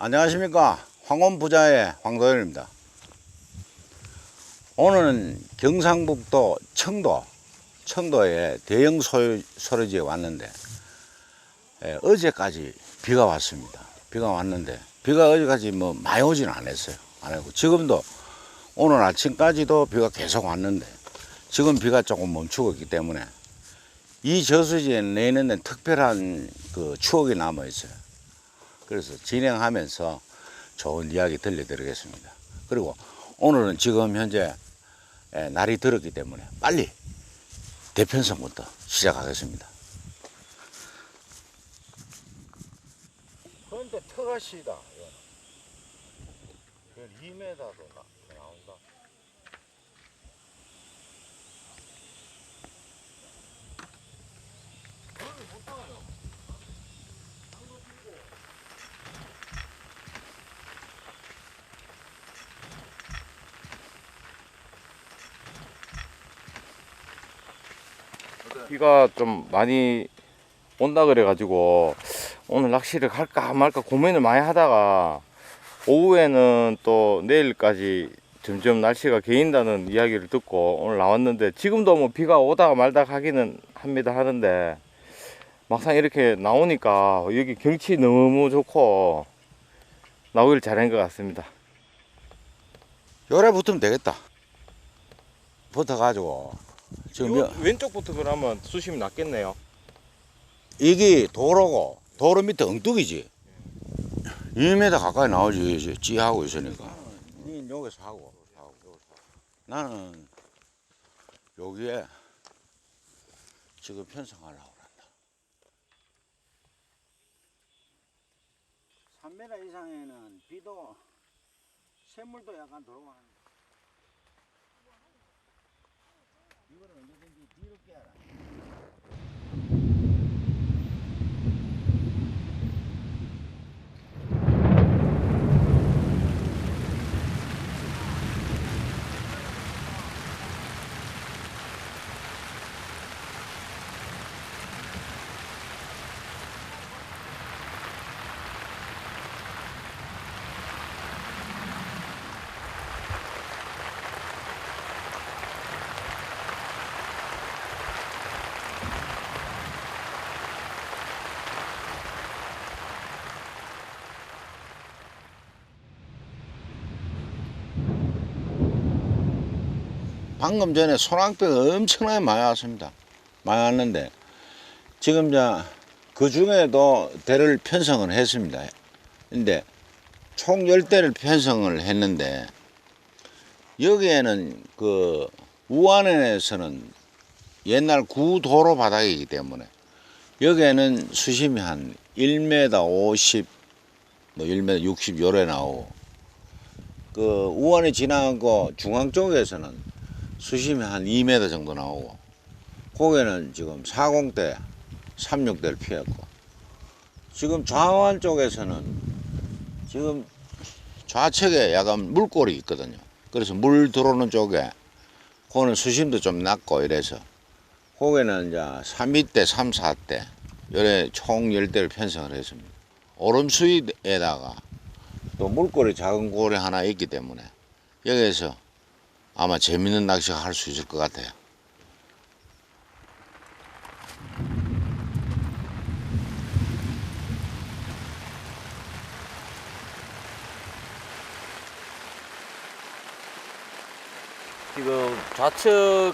안녕하십니까 황혼 부자의 황도현입니다. 오늘은 경상북도 청도 청도에 대형 소- 소리지에 왔는데 예, 어제까지 비가 왔습니다. 비가 왔는데 비가 어제까지 뭐 많이 오지는 않았어요. 안 하고 지금도 오늘 아침까지도 비가 계속 왔는데 지금 비가 조금 멈추고 있기 때문에 이 저수지에 내는 특별한 그 추억이 남아 있어요. 그래서 진행하면서 좋은 이야기 들려드리겠습니다. 그리고 오늘은 지금 현재 에, 날이 들었기 때문에 빨리 대편성부터 시작하겠습니다. 그런데 터가시다. 2m도 나온다. 비가 좀 많이 온다 그래가지고 오늘 낚시를 갈까 말까 고민을 많이 하다가 오후에는 또 내일까지 점점 날씨가 개인다는 이야기를 듣고 오늘 나왔는데 지금도 뭐 비가 오다가 말다가 하기는 합니다 하는데 막상 이렇게 나오니까 여기 경치 너무 좋고 나오길 잘한 것 같습니다. 요래 붙으면 되겠다. 붙어가지고 지금 몇- 왼쪽부터 그러면 수심이 낮겠네요. 이게 도로고 도로 밑에 엉뚱이지 2m 가까이 나오지 이제 찌하고 있으니까 니 여기서 하고 하고, 여기서 하고. 나는 여기에 지금 편성하려고 한다 3m 이상에는 비도 샘물도 약간 들어가는 이거는 방금 전에 소랑뼈가 엄청나게 많이 왔습니다. 많이 왔는데 지금 자그 중에도 대를 편성을 했습니다. 근데 총 10대를 편성을 했는데 여기에는 그 우안에서는 옛날 구도로 바닥이기 때문에 여기에는 수심이 한 1m 50, 뭐 1m 60 요래 나오고 그 우안이 지나고 중앙 쪽에서는 수심이 한 2m 정도 나오고 거기는 지금 40대, 36대를 피했고 지금 좌완 쪽에서는 지금 좌측에 약간 물골이 있거든요. 그래서 물 들어오는 쪽에 그거는 수심도 좀 낮고 이래서 거기는 이제 3위대, 3, 4대 요래 총 10대를 편성을 했습니다. 오름수위에다가 또 물골이 작은 골이 하나 있기 때문에 여기에서 아마 재밌는 낚시가 할수 있을 것 같아요. 지금 좌측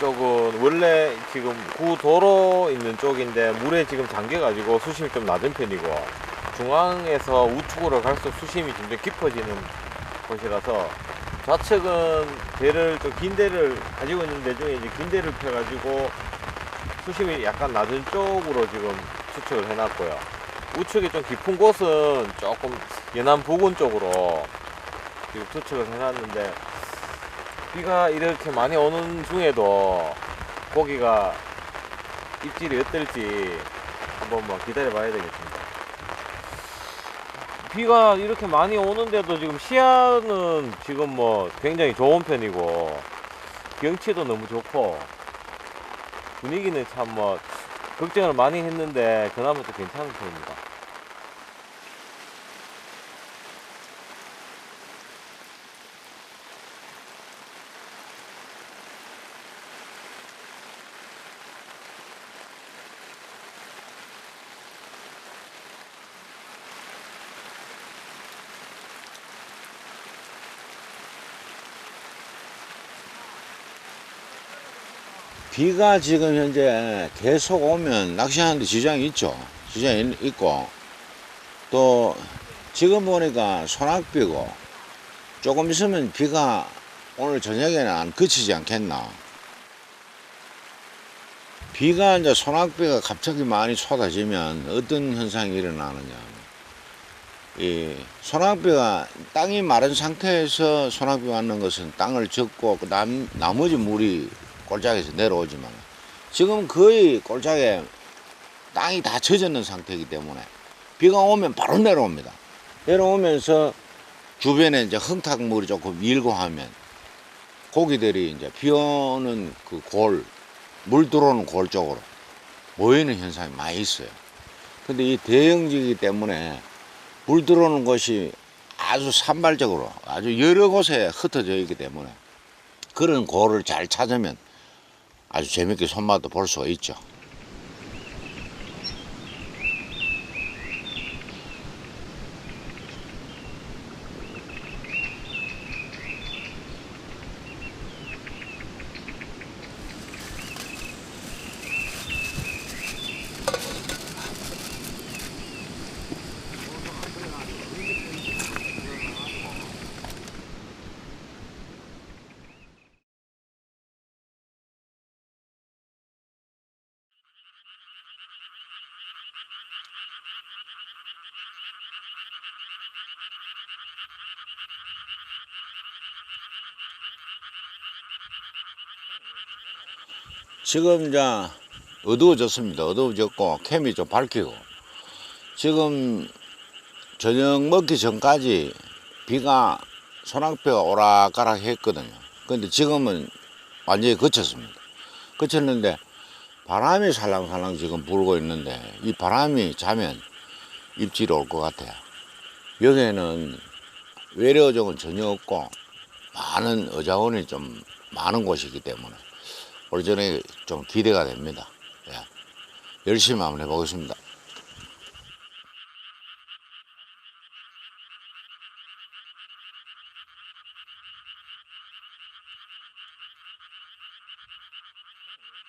쪽은 원래 지금 구도로 있는 쪽인데 물에 지금 잠겨가지고 수심이 좀 낮은 편이고 중앙에서 우측으로 갈수록 수심이 점점 깊어지는 곳이라서 좌측은 대를 좀 긴 대를 가지고 있는 데 중에 이제 긴 대를 펴가지고 수심이 약간 낮은 쪽으로 지금 추측을 해놨고요. 우측에 좀 깊은 곳은 조금 연안 부근 쪽으로 지금 추측을 해놨는데 비가 이렇게 많이 오는 중에도 고기가 입질이 어떨지 한번 뭐 기다려 봐야 되겠습니다. 비가 이렇게 많이 오는데도 지금 시야는 지금 뭐 굉장히 좋은 편이고 경치도 너무 좋고 분위기는 참 뭐 걱정을 많이 했는데 그나마 또 괜찮은 편입니다. 비가 지금 현재 계속 오면 낚시하는데 지장이 있죠. 지장이 있- 있고 또 지금 보니까 소낙비고 조금 있으면 비가 오늘 저녁에는 안 그치지 않겠나. 비가 이제 소낙비가 갑자기 많이 쏟아지면 어떤 현상이 일어나느냐. 이 소낙비가 땅이 마른 상태에서 소낙비 맞는 것은 땅을 젓고 그 남, 나머지 물이 꼴짝에서 내려오지만 지금 거의 꼴짝에 땅이 다 젖었는 상태이기 때문에 비가 오면 바로 내려옵니다. 내려오면서 주변에 이제 흙탕물이 조금 밀고 하면 고기들이 이제 비 오는 그 골, 물 들어오는 골 쪽으로 모이는 현상이 많이 있어요. 근데 이 대형지이기 때문에 물 들어오는 곳이 아주 산발적으로 아주 여러 곳에 흩어져 있기 때문에 그런 골을 잘 찾으면 아주 재밌게 손맛도 볼 수가 있죠. 지금 이제 어두워졌습니다. 어두워졌고 캠이 좀 밝히고 지금 저녁 먹기 전까지 비가 소낙비가 오락가락 했거든요. 근데 지금은 완전히 그쳤습니다. 그쳤는데 바람이 살랑살랑 지금 불고 있는데 이 바람이 자면 입질이 올 것 같아요. 여기에는 외래 어종은 전혀 없고 많은 어자원이 좀 많은 곳이기 때문에 저녁에 좀 기대가 됩니다. 예. 열심히 한번 해보겠습니다.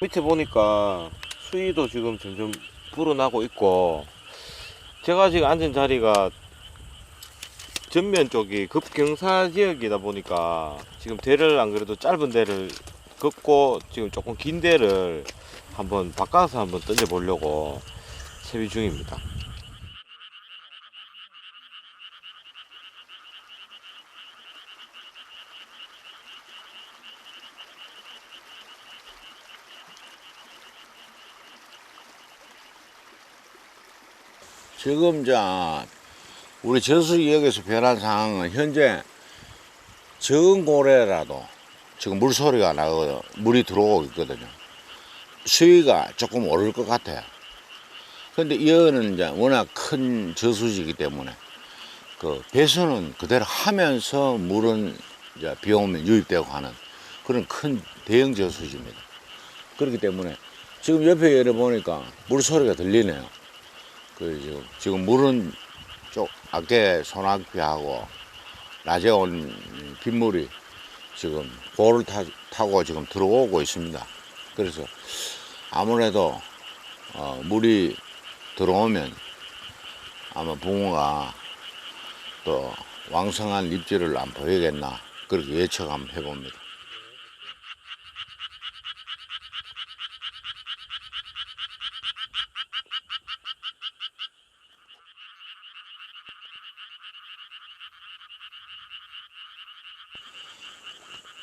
밑에 보니까 수위도 지금 점점 불어나고 있고 제가 지금 앉은 자리가 전면 쪽이 급경사 지역이다 보니까 지금 대를 안 그래도 짧은 대를 긋고 지금 조금 긴 대를 한번 바꿔서 한번 던져 보려고 채비 중입니다. 지금 자 우리 저수지역에서 변한 상황은 현재 적은 고래라도 지금 물소리가 나고 물이 들어오고 있거든요. 수위가 조금 오를 것 같아요. 근데 이거는 이제 워낙 큰 저수지이기 때문에 그 배수는 그대로 하면서 물은 이제 비 오면 유입되고 하는 그런 큰 대형 저수지입니다. 그렇기 때문에 지금 옆에 열어 보니까 물소리가 들리네요. 그 지금, 물은 쪽 아까 소낙비하고 낮에 온 빗물이 지금 고를 타, 타고 지금 들어오고 있습니다. 그래서 아무래도 어, 물이 들어오면 아마 붕어가 또 왕성한 입질을 안 보이겠나 그렇게 예측 한번 해봅니다.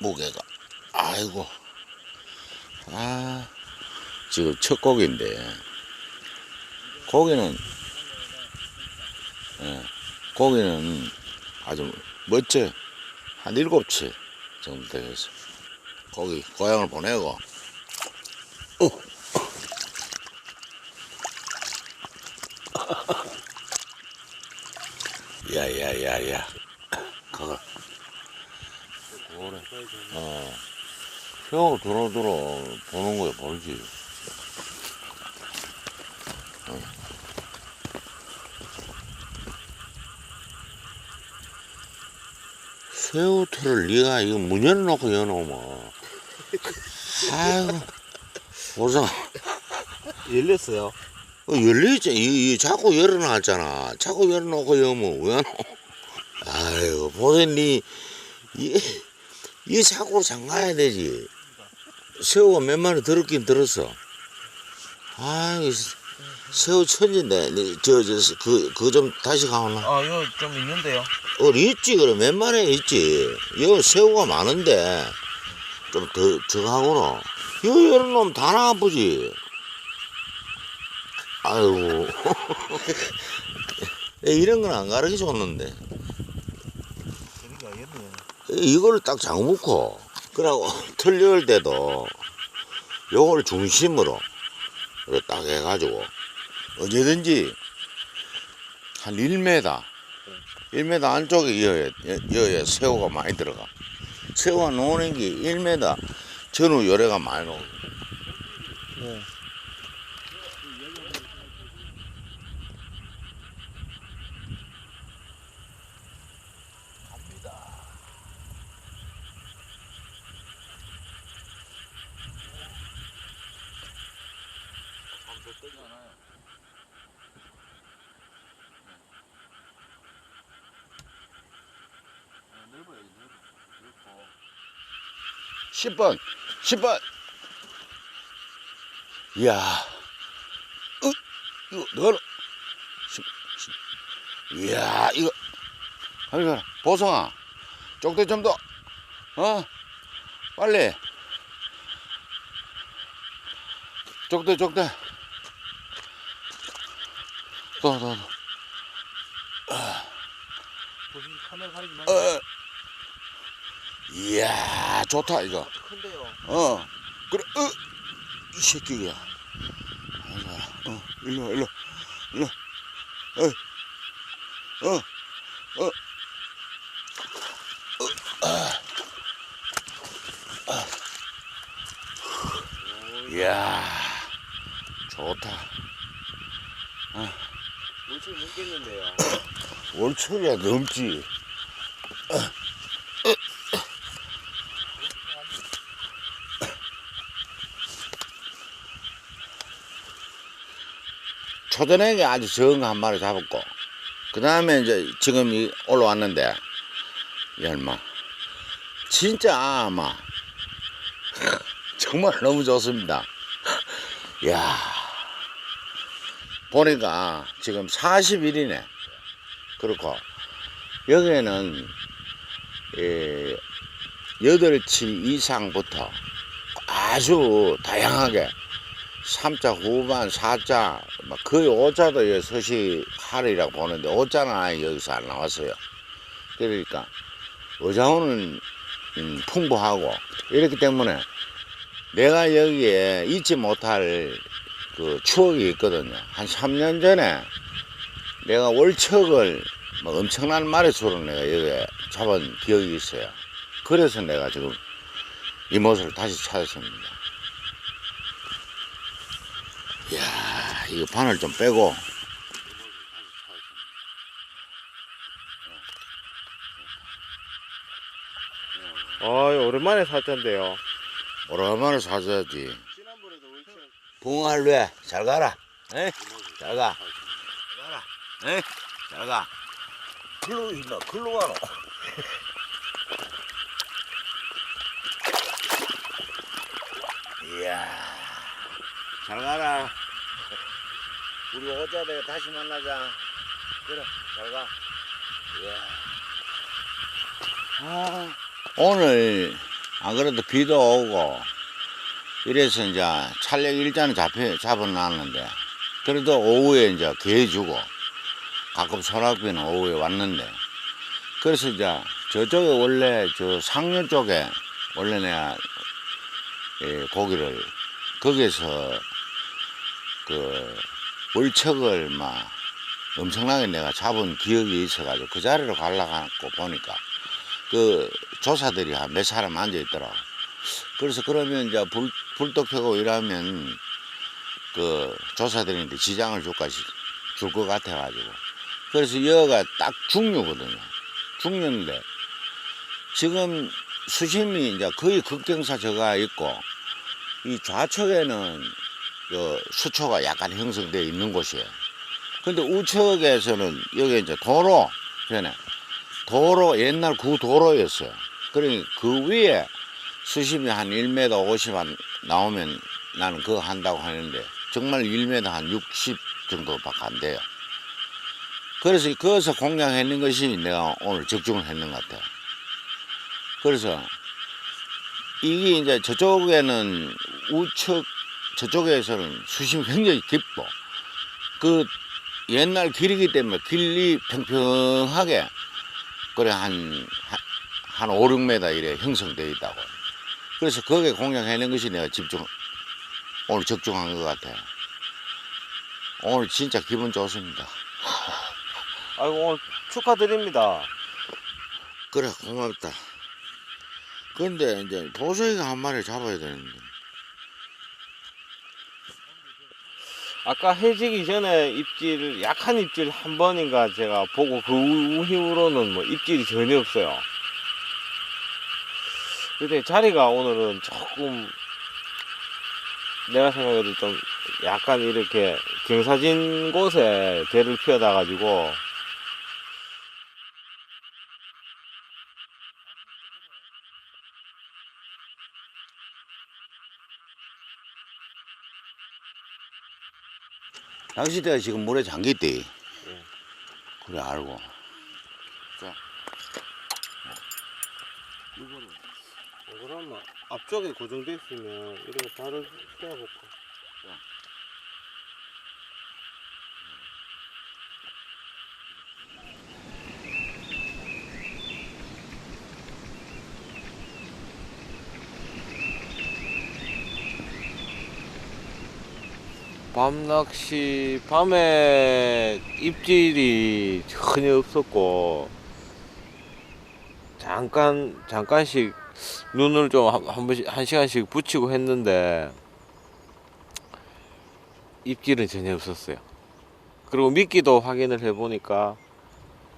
무게가. 아이고. 아 지금 첫 고기인데. 고기는 예, 고기는 아주 멋져. 한 일곱 치 정도 되겠어. 고기 고향을 보내고. 어. 야야야야 그래. 어, 혀 들어 들어 보는 거야 모르지. 어. 새우털을 네가 이거 문 열어놓고 여놓으면 아이고 보성 열렸어요. 어, 열려있지 이, 이 자꾸 열어놨잖아 자꾸 열어놓고 여면 왜 안? 아이고 보성 니 이, 이 자꾸 잠가야 되지. 새우가 몇 마리 들었긴 들었어. 아이 새우 천진데. 저 저 그좀 다시 가오나? 아, 이거 좀 있는데요. 어 있지 그래. 몇 마리 있지. 여기 새우가 많은데. 좀더 적하구나? 이거 열어놓으면 다 나아프지. 아이고. 이런 건 안 가르쳐 줬는데 이걸 딱 장묻고 그러고 털열 때도 요걸 중심으로 이렇게 딱 해가지고 언제든지 한 1m 1m 안쪽에 여에, 여에 새우가 많이 들어가 새우가 노는 게 1m 전후 요래가 많이 나오고 네. 10번 10번 이야 어, 이거 너는 10, 10. 이야 이거 아이고 보성아 쪽대 좀더 어? 빨리 쪽대 쪽대 더더더 보시 카메라 가리지 마. 어. 이야 좋다 이거. 어 그래 어 이 새끼야. 아이고 어 일로 와, 일로 일로 어어어. 이야 좋다. 물질 묻겠는데요. 월초리야 넘지 초저녁에 아주 적은 거 한 마리 잡았고 그 다음에 이제 지금 이 올라왔는데 이 얼마. 진짜 아마 정말 너무 좋습니다. 야. 보니까 지금 40일이네. 그렇고 여기에는 예, 8치 이상부터 아주 다양하게 3자 후반, 4자, 막 거의 5자도 여기 서식하리라고 보는데 5자는 아예 여기서 안 나왔어요. 그러니까 어장어는 음, 풍부하고 이렇기 때문에 내가 여기에 잊지 못할 그 추억이 있거든요. 한 3년 전에 내가 월척을 뭐 엄청난 마리수로 내가 여기에 잡은 기억이 있어요. 그래서 내가 지금 이 모습을 다시 찾았습니다. 이야, 이거 바늘 좀 빼고. 아, 오랜만에 살텐데요. 오랜만에 월척 붕어할래. 잘 가라. 에? 잘 가. 잘 가라. 에? 잘 가. 글로 있나? 글로 가노. 이야. 잘 가라. 우리 오자 내가 다시 만나자. 그래, 잘 가. 이야. 아, 오늘 안 그래도 비도 오고 이래서 이제 촬영 일자는 잡혀 잡아놨는데 그래도 오후에 이제 개 주고 가끔 소락비는 오후에 왔는데 그래서 이제 저쪽에 원래 저 상류 쪽에 원래 내가 예, 고기를 거기에서 그 월척을 막 엄청나게 내가 잡은 기억이 있어가지고 그 자리로 가려고 보니까 그 조사들이 한 몇 사람 앉아 있더라고. 그래서 그러면 이제 불, 불도 켜고 이러면 그 조사들인데 지장을 줄까 줄 것 같아가지고. 그래서 여가 딱 중류거든요. 중류인데 지금 수심이 이제 거의 극경사 저가 있고 이 좌측에는 그 수초가 약간 형성되어 있는 곳이에요. 근데 우측에서는 여기 이제 도로 전에 도로 옛날 구도로였어요. 그러니 그 위에 수심이 한 1m 50한 나오면 나는 그거 한다고 하는데 정말 1m 한 60 정도밖에 안 돼요. 그래서 그것을 공략했는 것이 내가 오늘 적중을 했는 것 같아요. 그래서 이게 이제 저쪽에는 우측 저쪽에서는 수심이 굉장히 깊고 그 옛날 길이기 때문에 길이 평평하게 그래 한, 한 5, 6m 이래 형성되어 있다고. 그래서 거기에 공략해낸 것이 내가 집중, 오늘 적중한 것 같아요. 오늘 진짜 기분 좋습니다. 아이고 오늘 축하드립니다. 그래, 고맙다. 근데 이제 보석이가 한 마리 잡아야 되는데. 아까 해지기 전에 입질 약한 입질 한 번인가 제가 보고 그 이후로는 뭐 입질이 전혀 없어요. 근데 자리가 오늘은 조금 내가 생각해도 좀 약간 이렇게 경사진 곳에 대를 피워다 가지고 낚시대가 지금 물에 잠겼대. 그래, 알고. 그러면 앞쪽에 고정돼 있으면 이렇게 발을 떼어볼까? 밤낚시 밤에 입질이 전혀 없었고 잠깐 잠깐씩 눈을 좀한 번씩 한 시간씩 붙이고 했는데 입질은 전혀 없었어요. 그리고 미끼도 확인을 해보니까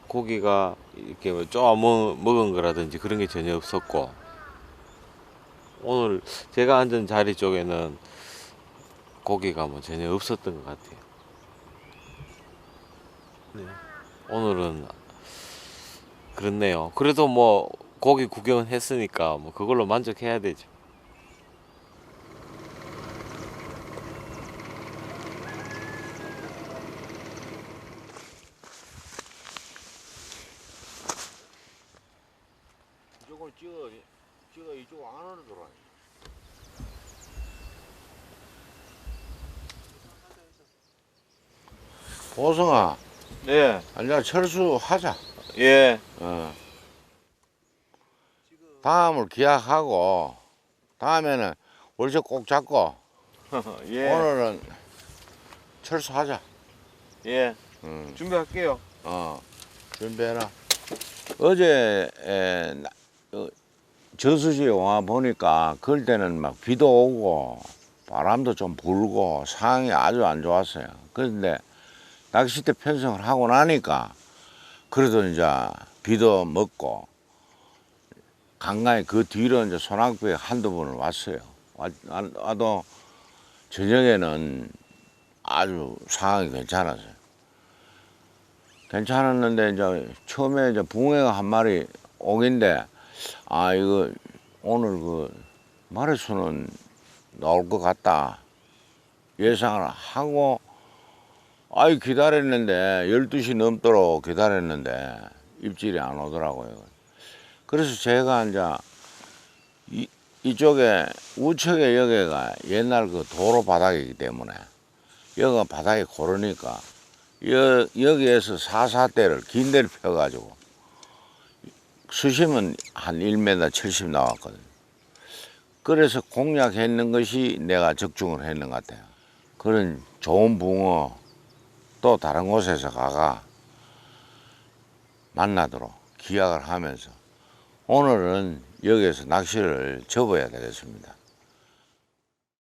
고기가 이렇게 뭐 쪼아 먹- 먹은 거라든지 그런 게 전혀 없었고 오늘 제가 앉은 자리 쪽에는 고기가 뭐 전혀 없었던 것 같아요. 네. 오늘은 그렇네요. 그래도 뭐 고기 구경은 했으니까 뭐 그걸로 만족해야 되죠. 이쪽을 찍어, 찍어 이쪽 안으로 들어와. 보성아, 예, 아니야 철수하자. 예, 어. 다음을 기약하고 다음에는 월세 꼭 잡고 예, 오늘은 철수하자. 예. 응. 준비할게요. 어, 준비해라. 어제 에, 나- 어, 저수지에 와 보니까 그럴 때는 막 비도 오고 바람도 좀 불고 상황이 아주 안 좋았어요. 그런데 낚싯대 편성을 하고 나니까 그래도 이제 비도 먹고 간간히 그 뒤로 이제 소낙부에 한두 번을 왔어요. 와도 저녁에는 아주 상황이 괜찮았어요. 괜찮았는데 이제 처음에 이제 붕어가 한 마리 오긴데 아 이거 오늘 그 마리수는 나올 것 같다 예상을 하고 아이 기다렸는데 12시 넘도록 기다렸는데 입질이 안 오더라고요. 그래서 제가 이제 이, 이쪽에 우측에 여기가 옛날 그 도로 바닥이기 때문에 여기가 바닥이 고르니까 여, 여기에서 사사대를 긴 데를 펴가지고 수심은 한 1m 70 나왔거든. 그래서 공략했는 것이 내가 적중을 했는 것 같아요. 그런 좋은 붕어 또 다른 곳에서 가가 만나도록 기약을 하면서 오늘은 여기에서 낚시를 접어야 되겠습니다.